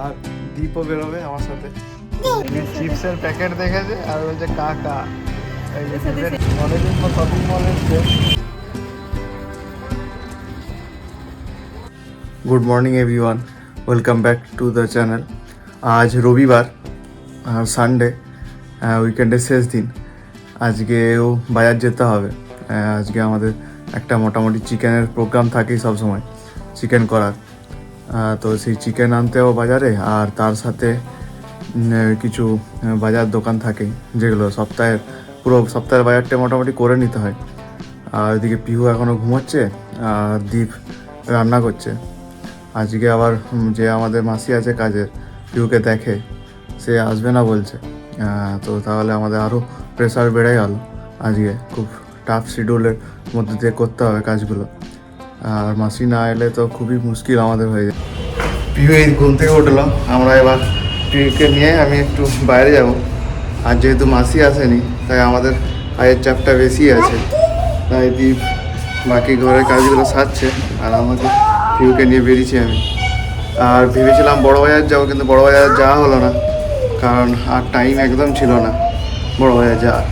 আর দীপও বেরোবে আমার সাথে। চিপসের প্যাকেট দেখেছে আর বলছে কাকা। এই যে দীপের অনেকদিন পর শপিং মল এসছে good morning everyone welcome back to the channel আজ রবিবার আর সানডে উইকেন্ডের শেষ দিন। আজকেও বাজার যেতে হবে। আজকে আমাদের একটা মোটামুটি চিকেনের প্রোগ্রাম থাকেই সবসময় চিকেন করার। তো সেই চিকেন আনতেও বাজারে আর তার সাথে কিছু বাজার দোকান থাকে যেগুলো সপ্তাহের, পুরো সপ্তাহের বাজারটা মোটামুটি করে নিতে হয়। আর এদিকে পিহু এখনও ঘুমোচ্ছে, আর দ্বীপ রান্না করছে। আজকে আবার যে আমাদের মাসি আছে কাজের, পিহুকে দেখে, সে আসবে না বলছে। তো তাহলে আমাদের আরও প্রেশার বেড়ে গেল। আজকে খুব টাফ শিডিউলের মধ্যে দিয়ে করতে হবে কাজগুলো। আর মাসি না এলে তো খুবই মুশকিল আমাদের হয়ে যায়। পিহু এই ঘুম থেকে উঠল। আমরা এবার পিহুকে নিয়ে আমি একটু বাইরে যাব। আর যেহেতু মাসি আসেনি, তাই আমাদের কাজের চাপটা বেশি আছে। তাই দীপ বাকি ঘরের কাজগুলো সারছে আর আমাকে পিহুকে নিয়ে বেরিয়েছি আমি। আর ভেবেছিলাম বড় বাজার যাব, কিন্তু বড় বাজার যাওয়া হলো না। কারণ আর টাইম একদম ছিল না। বড় বাজার যাওয়ার।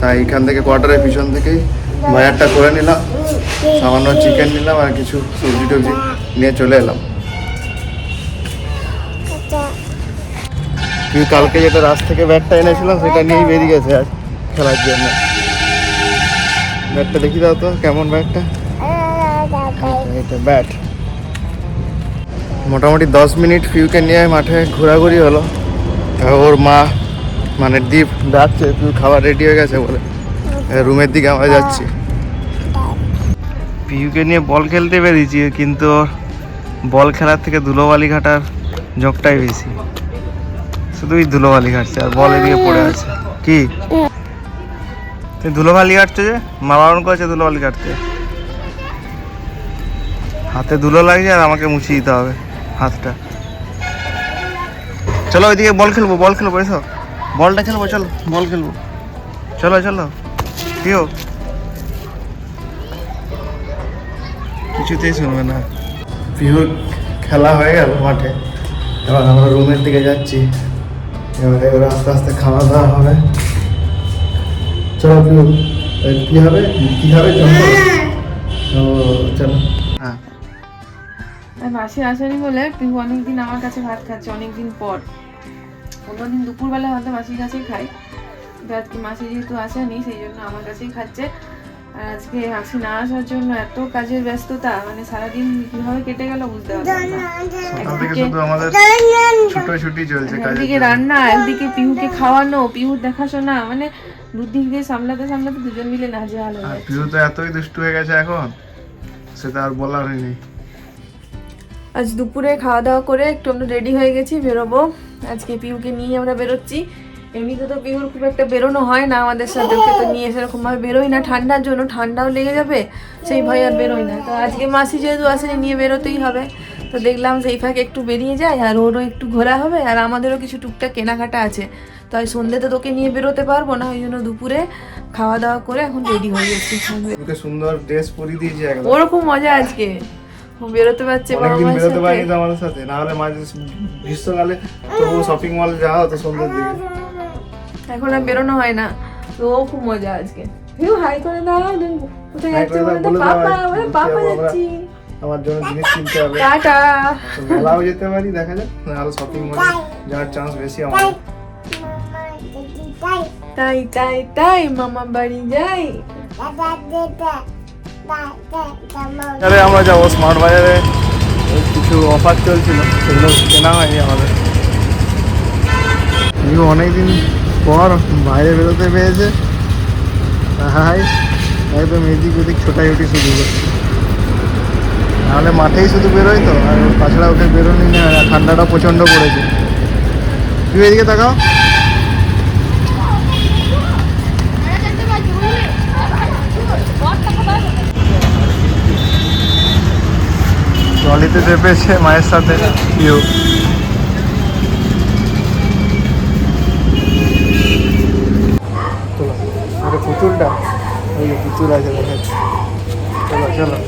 তাই এখান থেকে কোয়ার্টারের পিছন থেকেই বাজারটা করে নিলাম, সামান্য চিকেন নিলাম আর কিছু সবজি টবজি নিয়ে চলে এলাম। তুই কালকে যেটা রাস থেকে ব্যাটটা এনেছিলাম, সেটা নিয়েই বেরিয়ে গেছে আজ খেলার জন্য। ব্যাটটা দেখি দাও তো, কেমন ব্যাটটা? এটা ব্যাট। মোটামুটি দশ মিনিট ফিউকে নিয়ে মাঠে ঘোরাঘুরি হলো। ওর মা মানে দীপ, ডাকছে, তুই খাবার রেডি হয়ে গেছে বলে। রুমের দিকে আমরা যাচ্ছি। পিউকে নিয়ে বল খেলতে বেরিয়েছি, কিন্তু বল খেলার থেকে ধুলোবালি ঘাটার ঝোঁকটাই বেশি। শুধুই ধুলোবালি ঘাটছে, আর বল এদিকে পড়ে আছে। কি? তুই ধুলোবালি কাটছে যে? মা বারণ করেছে ধুলোবালি কাটতে হাতে ধুলো লাগছে আর আমাকে মুছিয়ে দিতে হবে হাতটা। চলো ওইদিকে বল খেলব বল খেলব, এসো। বলটা খেলব, চলো, বল খেলব। চলো চলো। কেউ কিছুতেই শুনবে না। পিহুর খেলা হয়ে গেল মাঠে। এবার আমরা রুমের দিকে যাচ্ছি। এবার এবার আস্তে আস্তে খাওয়া দাওয়া হবে। চলো এই কি হবে? কি হবে? চলো। ও চলো। হ্যাঁ। মাসি আসেনি বলে পিহু অনেকদিন আমার কাছে ভাত খাচ্ছে অনেকদিন পর। অন্যদিন দুপুরবেলা হয়তো মাসির কাছেই খাই আজকে মাসি যেহেতু আসেনি সেই জন্য আমার কাছেই খাচ্ছে। আর আজকে মাসি না আসার জন্য এত কাজের ব্যস্ততা মানে সারাদিন কীভাবে কেটে গেল বুঝতে পারলাম না। একদিকে রান্না একদিকে পিহুকে খাওয়ানো পিহুর দেখাশোনা মানে দুদিক দিয়ে সামলাতে সামলাতে দুজন মিলে নাজেহাল হয়ে আর পিহু তো এতই দুষ্টু হয়ে গেছে এখন সেটা আর বলার হয়নি। আজ দুপুরে খাওয়া দাওয়া করে একটু আমরা রেডি হয়ে গেছি বেরোবো। আজকে পিউকে নিয়ে আমরা বেরোচ্ছি। এমনিতে তো পিহুর খুব একটা বেরোনো হয় না আমাদের সাথে ওকে তো নিয়ে সেরকম ভাবে বেরোই না। ঠান্ডার জন্য ঠান্ডাও লেগে যাবে সেই ভয় আর বেরোই না। তো আজকে মাসি যেহেতু আসেনি নিয়ে বেরোতেই হবে। তো দেখলাম সেই ফাঁকে একটু বেরিয়ে যায় আর ওরও একটু ঘোরা হবে আর আমাদেরও কিছু টুকটাক কেনাকাটা আছে। তো আজ সন্ধ্যেতে তোকে নিয়ে বেরোতে পারব না ওই জন্য দুপুরে খাওয়া দাওয়া করে এখন রেডি হয়ে গেছি। ওকে সুন্দর ড্রেস পরিয়ে দিয়েছি একদম। খুব মজা আজকে। ও বেরোতে পারছে বাবা বেরোতে পারিনি আমাদের সাথে না হলে মাঝে গ্রীষ্মকালে তবু শপিং মল যাওয়া হতো সন্ধ্যের দিকে। এখন আর বেরোনো হয় না। তো ও খুব মজা আজকে। ভিউ হাই করে দাও কোথায় যাচ্ছ বলে পাপা বলে পাপা আমরা- যাচ্ছি। আমার জন্য জিনিস কিনতে হবে। টাটা। মেলাও যেতে পারি দেখা যাক নাহলে শপিং মলে যাওয়ার চান্স বেশি আমার। তাই তাই তাই মামা বাড়ি যাই। তাহলে আমরা যাব স্মার্ট বাজারে। কিছু অফার চলছিল সেগুলো কেনা হয়নি আমাদের। অনেকদিন পর বাইরে বেরোতে পেরেছে। হাই একদম এদিক ওদিক ছোটাছুটি শুরু করছে। নাহলে মাঠেই শুধু বেরোয় তো, আর তাছাড়া ওকে বেরোনি না ঠান্ডাটা প্রচণ্ড পড়েছে। তুই এদিকে তাকাও। ট্রলিতে চেপেছে মায়ের সাথে, পিউ। পুতুল আছে দেখাচ্ছে চলো চলো।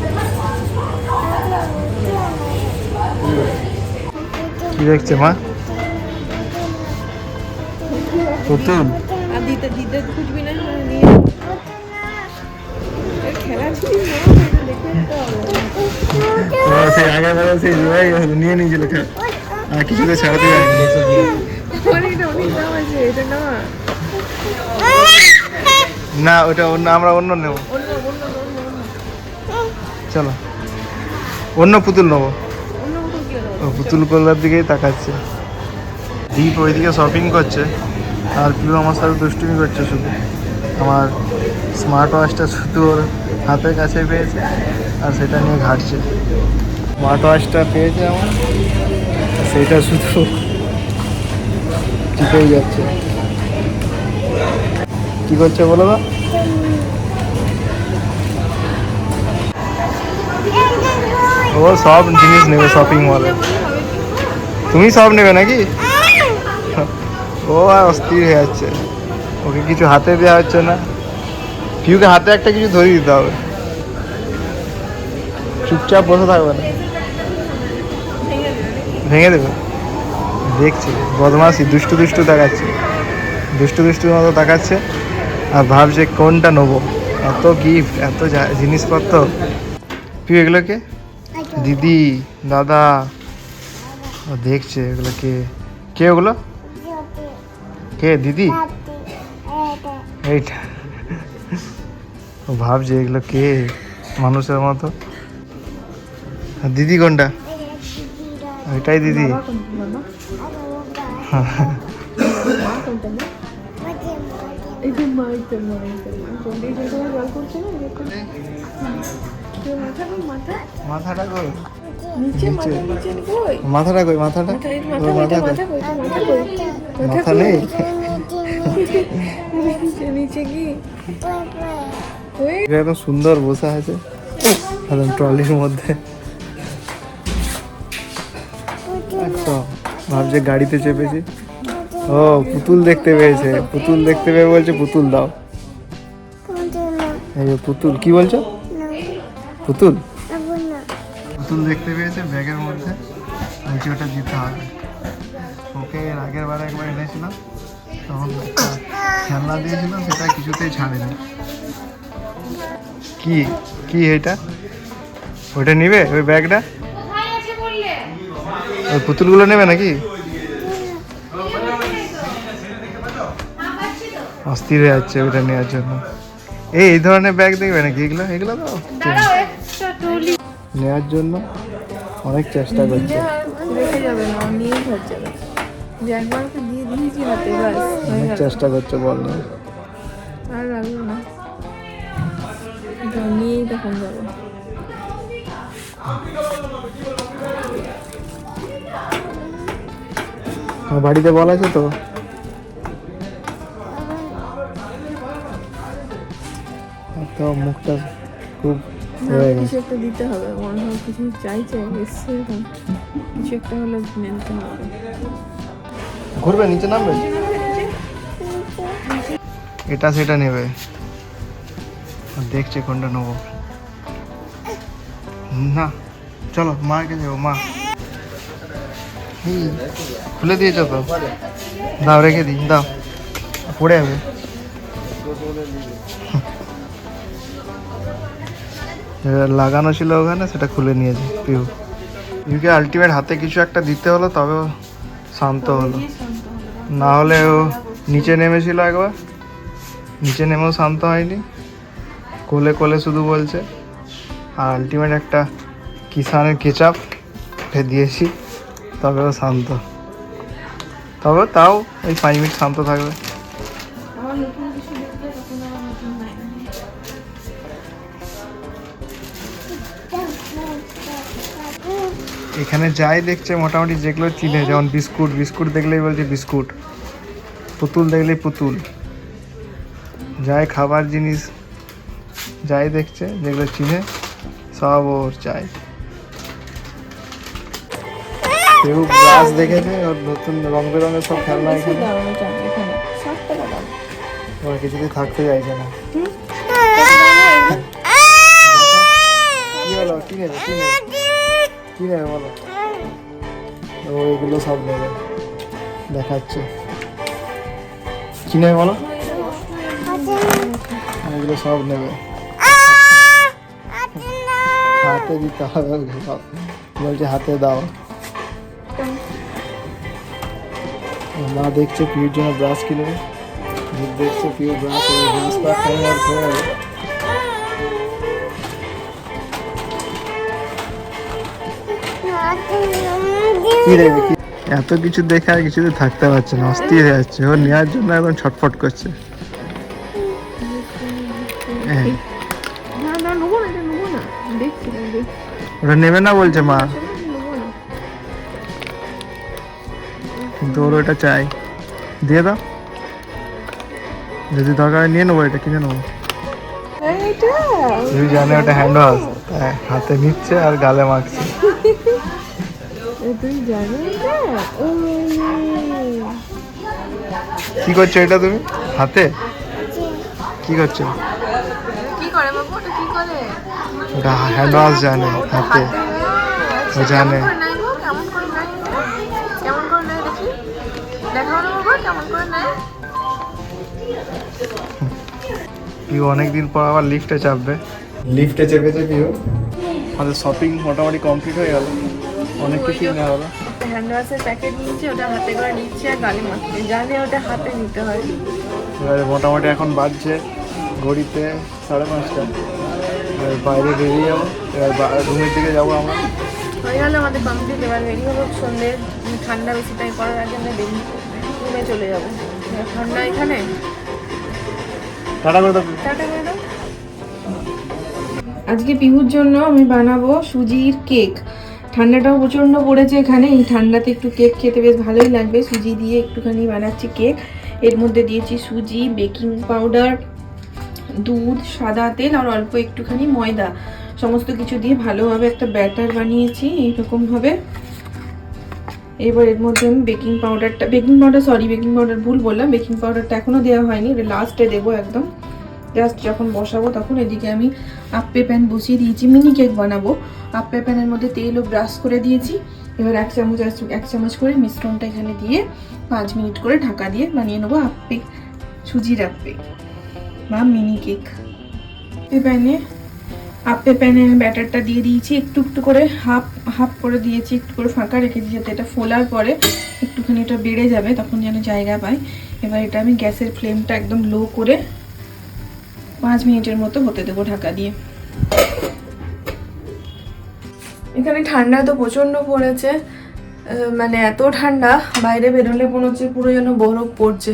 কি দেখছে মা? পুতুল হ্যাঁ, নিয়ে নিয়েছিল আর কিছুতে ছাড়াতে যায়নি। আমার অনেক দাম আছে এটা না না ওটা অন্য আমরা অন্য নেব। চলো। অন্য পুতুল নেব। ও পুতুল কলার দিকেই তাকাচ্ছে। দীপ ওইদিকে শপিং করছে। আর পিউ আমার সাথে দুষ্টুমি করছে শুধু। আমার স্মার্ট ওয়াচটা শুধু ওর হাতের কাছে পেয়েছে আর সেটা নিয়ে ঘাটছে। স্মার্ট ওয়াচটা পেয়েছে আমার। সেইটা শুধু চিপেই যাচ্ছে। কি করছে বলো বা ও সব জিনিস নেবে শপিং মলে তুমি সব নেবে নাকি? ও আর অস্থির হয়ে যাচ্ছে। ওকে কিছু হাতে দেওয়া হচ্ছে না। পিউকে হাতে একটা কিছু ধরিয়ে দিতে হবে। চুপচাপ বসে থাকবে না। ভেঙে দেবে। দেখছি বদমাসি দুষ্টু দুষ্টু দেখাচ্ছে। দুষ্টু দুষ্টুর মতো দেখাচ্ছে। ভাবছে কোনটা নেব? এত গিফট এত যা- জিনিসপত্র। পিউ এগুলোকে? দিদি দাদা। ও দেখছে এগুলো কে কে ওগুলো? কে দিদি? এইটা। ও ভাবছে এগুলো কে? মানুষের মতো। আর দিদি কোনটা? ওইটাই দিদি। বাবা এটা মা এটা মা এটা মা কোনটা এটা তোমার জল করছে না মাথাটা কই? নিচে মাথা নিচে। কই? মাথাটা কই মাথাটা? মাথা এই ওর মাথা মাথা কই কই মাথা কই মাথা কই? মাথা নেই? নিচে নিচে কি? একদম সুন্দর বসে আছে। একদম ট্রলির মধ্যে। ভাবছে গাড়িতে চেপেছি। ও, পুতুল দেখতে পেয়েছে। পুতুল দেখতে পেয়ে বলছে, পুতুল দাও। এই পুতুল, কি বলছো? পুতুল? পুতুল দেখতে পেয়েছে ব্যাগের মধ্যে। বলছে, ওটা দিতে হবে। ওকে আগের বার একবার এনেছিলাম। তখন খেলনা দিয়েছিল সেটা কিছুতেই ছাড়েনি। কি কি এটা? ওটা নিবে, ওই ব্যাগটা? ওই পুতুলগুলো নেবে নাকি? অস্থির হয়ে যাচ্ছে ওটা নেওয়ার জন্য। এই এই ধরনের ব্যাগ দেখবে নাকি? এগুলো? এগুলো তো নেওয়ার জন্য অনেক চেষ্টা করছে। অনেক চেষ্টা করছে বল আর না। নিয়েই তখন যাবে। বাড়িতে বল আছে তো? তো মুখটা খুব কিছু একটা দিতে হবে। মনে হয় কিছু চাইছে এসছে কিছু একটা হলে নিতে হবে। ঘুরবে নিচে নামবে? এটা সেটা নেবে। দেখছে কোনটা নেব। না চলো মাকে যাব মা। খুলে দিয়েছ তো? দাও রেখে দিই দাও। পড়ে যাবে। লাগানো ছিল ওখানে, সেটা খুলে নিয়েছি পিউ। পিউকে আলটিমেট হাতে কিছু একটা দিতে হলো তবে শান্ত হলো। না হলে ও নিচে নেমেছিল একবার। নিচে নেমেও শান্ত হয়নি। কোলে কোলে শুধু বলছে, আর আলটিমেট একটা কিষানের কেচাপ দিয়েছি। তবে ও শান্ত। তবে তাও এই পাঁচ মিনিট শান্ত থাকবে। এখানে যাই দেখছে মোটামুটি যেগুলো চিনে যেমন বিস্কুট বিস্কুট দেখলেই বলছে বিস্কুট পুতুল দেখলেই পুতুল। যাই খাবার জিনিস যাই দেখছে যেগুলো চিনে সব ওর চাই। কেউ গ্লাস দেখেছে ওর নতুন রং বেরঙের সব খেলনা এখানে। ওরা কিছুতেই থাকতে চাইছে না। কি হলো? কি নেবে কি নেবে কি নেবে বলো? ও এগুলো সব নেবে দেখাচ্ছে। কি নেবে বলো? এগুলো সব নেবে। হাতে দিতে হবে ওগুলো সব। বলছে হাতে দাও। মা দেখছে পিউর জন্য ব্রাশ কিনবে ভিড় দেখছে পিউ ব্রাশ ব্রাশ করার টাইম আর কি দেখবে কি? এত কিছু দেখে আর কিছুতে থাকতে পারছে না অস্থির হয়ে যাচ্ছে। ও নেওয়ার জন্য এখন ছটফট করছে। হ্যাঁ, ওটা নেবে না বলছে মা। কিন্তু ওর ওটা চাই। দিয়ে দাও। যদি দরকার নিয়ে নেব এটা কিনে নেব। তুমি জানে ওটা হ্যান্ড ওয়াশ হাতে নিচ্ছে আর গালে মাখছে। তুই জানো? কি করছ এটা তুমি? হাতে? কি করছ? কি করে বাবু? ওটা কি করে? ওটা হ্যান্ড ওয়াশ জানে হাতে। ও জানে। কেমন করে নেয় গো? কেমন করে নেয়? এটা? কেমন করে নেয় দেখি? দেখাও না বাবা কেমন করে নেয়? পিউ অনেকদিন পর আবার লিফটে চাপবে। লিফটে চেপেছে পিউ আমাদের শপিং মোটামুটি কমপ্লিট হয়ে গেল। অনেক কিছু নেওয়া হলো। হ্যান্ড ওয়াশের প্যাকেট নিয়েছে ওটা হাতে করে নিচ্ছে আর গালে মাখছে। জানে ওটা হাতে নিতে হয়। এবারে মোটামুটি এখন বাজছে ঘড়িতে সাড়ে পাঁচটা। এবার বাইরে বেরিয়ে যাব। এবার রুমের দিকে যাব আমরা। হয়ে গেল আমাদের কমপ্লিট এবার রেডি হব সন্ধ্যে। ঠান্ডা বেশি টাইম করার আগে আমরা বেরিয়ে রুমে চলে যাব। ঠান্ডা এখানে? টাটা করে দাও। টাটা করে দাও। আজকে পিহুর জন্য আমি বানাবো সুজির কেক। ঠান্ডাটাও প্রচণ্ড পড়েছে এখানে। এই ঠান্ডাতে একটু কেক খেতে বেশ ভালোই লাগবে। সুজি দিয়ে একটুখানি বানাচ্ছি কেক। এর মধ্যে দিয়েছি সুজি, বেকিং পাউডার, দুধ, সাদা তেল আর অল্প একটুখানি ময়দা। সমস্ত কিছু দিয়ে ভালোভাবে একটা ব্যাটার বানিয়েছি এইরকমভাবে। এবার এর মধ্যে আমি বেকিং পাউডারটা, baking powder, sorry, baking powder ভুল বললাম। বেকিং পাউডারটা এখনও দেওয়া হয়নি। এটা লাস্টে দেবো একদম। জাস্ট যখন বসাবো, তখন এদিকে আমি আপ্পে প্যান বসিয়ে দিয়েছি, মিনি কেক বানাবো। আপ্পে প্যানের মধ্যে তেলও ব্রাশ করে দিয়েছি। এবার এক চামচ এক চামচ করে মিশ্রণটা এখানে দিয়ে পাঁচ মিনিট করে ঢাকা দিয়ে বানিয়ে নেব আপ্পে সুজির আপ্পে বা মিনি কেক। এই প্যানে আপ্পে প্যানে ব্যাটারটা দিয়ে দিয়েছি, একটু একটু করে হাফ হাফ করে দিয়েছি, একটু করে ফাঁকা রেখে রেখেছি যাতে এটা ফোলার পরে একটুখানি এটা বেড়ে যাবে, তখন যেন জায়গা পায় এবার এটা আমি গ্যাসের ফ্লেমটা একদম লো করে পাঁচ মিনিটের মতো হতে দেবো ঢাকা দিয়ে। এখানে ঠান্ডা তো প্রচণ্ড পড়েছে। মানে এত ঠান্ডা, বাইরে বেরোলে মনে হচ্ছে পুরো যেন বরফ পড়ছে।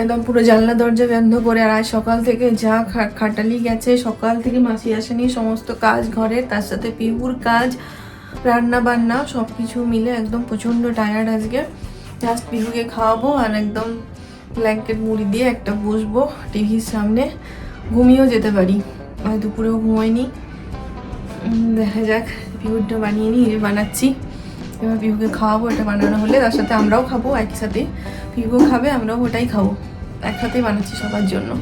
একদম পুরো জানলা দরজা বন্ধ করে আর সকাল থেকে যা খাটালি গেছে, সকাল থেকে মাসি আসেনি, সমস্ত কাজ ঘরের তার সাথে পিহুর কাজ রান্না বান্না সব কিছু মিলে একদম প্রচণ্ড টায়ার্ড আজকে। জাস্ট পিহুকে খাওয়াবো আর একদম ব্ল্যাঙ্কেট মুড়ি দিয়ে একটা বসবো টিভির সামনে। ঘুমিয়েও যেতে পারি। দুপুরেও ঘুমাইনি। উম, দেখা যাক বিহুটা বানিয়ে এই বানাচ্ছি। এবার বিহুকে খাওয়াবো এটা বানানো হলে তার সাথে আমরাও খাব একই সাথে। খাবে আমরাও ওটাই খাব। একসাথেই বানাচ্ছি সবার জন্য।